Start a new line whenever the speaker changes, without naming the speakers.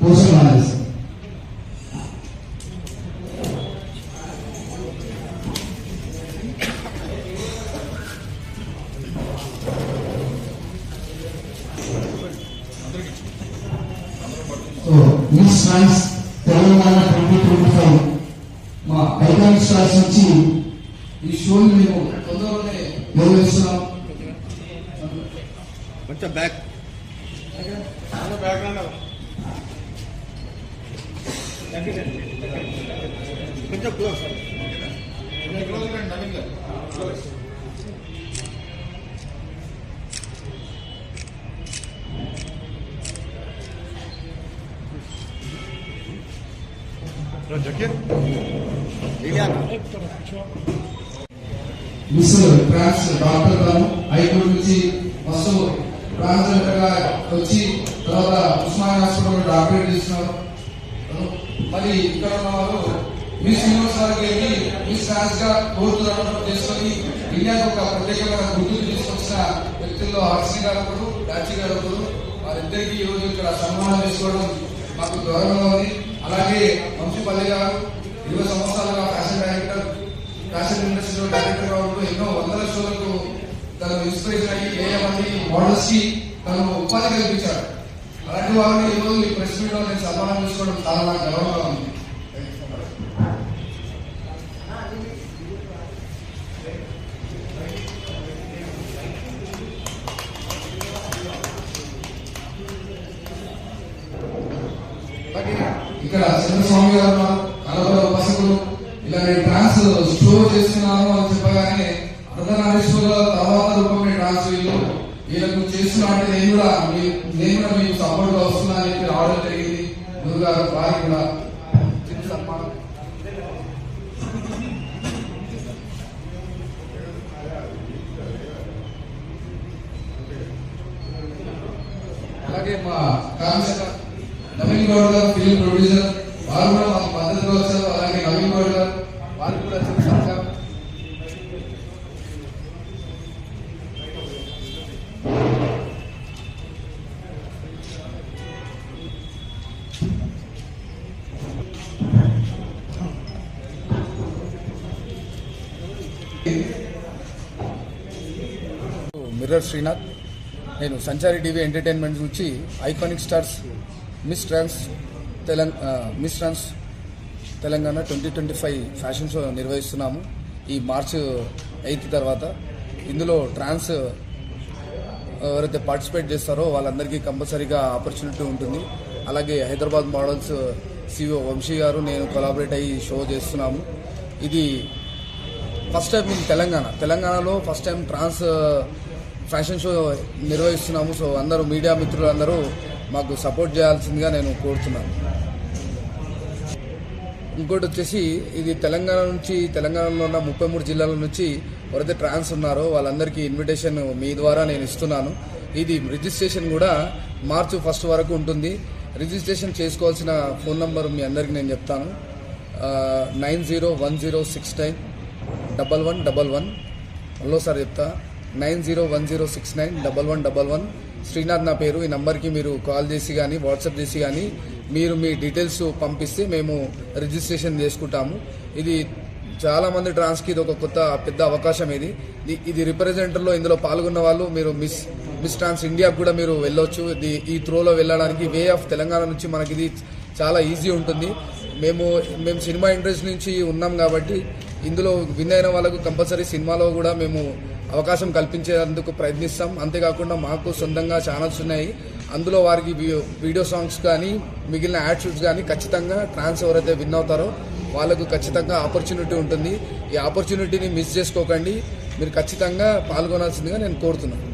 Poshan manager so miss France Telangana twenty twenty five మా iconic stars నుంచి ఈ షోని మేము తొందరలోనే నిర్వహిస్తున్నాం.
కొంచెం బ్యాక్ కొంచెం close Zakir
miss France doctor garu high court నుంచి ఫస్ట్గా వచ్చి తర్వాత ఉస్మానియా హాస్పిటల్ డాక్టరేట్ చేసినారు మరి ఇక్కడ ఉన్న వారు మిస్ శ్రీనివాసరావు గారిని వెళ్ళి మిస్ ఫ్రాన్స్గా చేసుకొని ఇండియాకు ఒక ప్రత్యేకమైన గుర్తులు తీసుకొచ్చిన వ్యక్తుల్లో హర్షి గారు ఒకరు రాజీ గారు ఒకరు వారిద్దరికి ఈరోజు ఇక్కడ సన్మానం చేసుకోవడం మాకు గౌరవంగా ఉంది. అలాగే వంశీపల్లి గారు ఇరవై సంవత్సరాలుగా ఫ్యాషన్ డైరెక్టర్ ఫ్యాషన్ ఇండస్ట్రీలో డైరెక్టర్ ఉంటూ ఎన్నో వందల షోలకు తను ఇన్స్పిరేషన్ అయ్యి ఏ మంది మోడల్స్కి తను ఉపాధి కల్పించాడు అలాంటి వారిని ఈ రోజు ఈ ప్రెస్ మీట్లో నేను సన్మానం చేసుకోవడం చాలా నాకు గర్వంగా ఉంది. ఇక్కడ చంద్రస్వామి గారు వీళ్ళకు నేను కూడా నేను కూడా మీకు సపోర్ట్గా వస్తున్నా అని చెప్పి రావడం జరిగింది. గురువు గారు వారికి కూడా అలాగే మా కాంగ్రెస్ నవీన్ గౌడ్ గారు ఫిల్మ్ ప్రొడ్యూసర్ వారు కూడా మాకు మద్దతు వచ్చారు అలాగే నవీన్ గౌడ్ గారు వారికి కూడా
మిర్రర్ శ్రీనాథ్ నేను సంచారి టీవీ ఎంటర్టైన్మెంట్ నుంచి iconic stars miss trans Telangana miss trans Telangana twenty twenty five fashion show నిర్వహిస్తున్నాము. ఈ మార్చ్ ఎయిత్ తర్వాత ఇందులో ట్రాన్స్ ఎవరైతే పార్టిసిపేట్ చేస్తారో వాళ్ళందరికీ కంపల్సరీగా ఆపర్చునిటీ ఉంటుంది. అలాగే హైదరాబాద్ మోడల్స్ సిఓ వంశీ గారు నేను కొలాబరేట్ అయ్యి షో చేస్తున్నాము. ఇది ఫస్ట్ టైం ఇన్ తెలంగాణ. తెలంగాణలో first time trans fashion show నిర్వహిస్తున్నాము. సో అందరూ మీడియా మిత్రులు అందరూ మాకు సపోర్ట్ చేయాల్సిందిగా నేను కోరుతున్నాను. ఇంకోటి వచ్చేసి ఇది తెలంగాణ నుంచి తెలంగాణలో ఉన్న ముప్పై మూడు జిల్లాల నుంచి ఎవరైతే ట్రాన్స్ ఉన్నారో వాళ్ళందరికీ ఇన్విటేషన్ మీ ద్వారా నేను ఇస్తున్నాను. ఇది రిజిస్ట్రేషన్ కూడా మార్చి ఫస్ట్ వరకు ఉంటుంది. రిజిస్ట్రేషన్ చేసుకోవాల్సిన ఫోన్ నంబర్ మీ అందరికీ నేను చెప్తాను. Nine zero one zero six nine double one double one. మళ్ళోసారి చెప్తా. Nine zero one zero six nine double one double one. Srinath నా పేరు. ఈ నెంబర్కి మీరు కాల్ చేసి కానీ వాట్సాప్ చేసి కానీ మీరు మీ డీటెయిల్స్ పంపిస్తే మేము రిజిస్ట్రేషన్ చేసుకుంటాము. ఇది చాలామంది ట్రాన్స్కి ఇది ఒక కొత్త పెద్ద అవకాశం ఇది. ఇది- ఇది రిప్రజెంటర్లో ఇందులో పాల్గొన్న వాళ్ళు మీరు మిస్ మిస్ ట్రాన్స్ ఇండియాకు కూడా మీరు వెళ్ళొచ్చు. ఇది ఈ త్రోలో వెళ్ళడానికి వే ఆఫ్ తెలంగాణ నుంచి మనకి ఇది చాలా ఈజీ ఉంటుంది. మేము మేము సినిమా ఇండస్ట్రీ నుంచి ఉన్నాం కాబట్టి ఇందులో విన్ అయిన వాళ్ళకు కంపల్సరీ సినిమాలో కూడా మేము అవకాశం కల్పించేందుకు ప్రయత్నిస్తాం. అంతేకాకుండా మాకు సొంతంగా ఛానల్స్ ఉన్నాయి. అందులో వారికి వీడియో సాంగ్స్ కానీ మిగిలిన యాడ్ షూట్స్ కానీ ఖచ్చితంగా ట్రాన్స్ ఎవరైతే విన్ అవుతారో వాళ్ళకు ఖచ్చితంగా ఆపర్చునిటీ ఉంటుంది. ఈ ఆపర్చునిటీని మిస్ చేసుకోకండి. మీరు ఖచ్చితంగా పాల్గొనాల్సిందిగా నేను కోరుతున్నాను.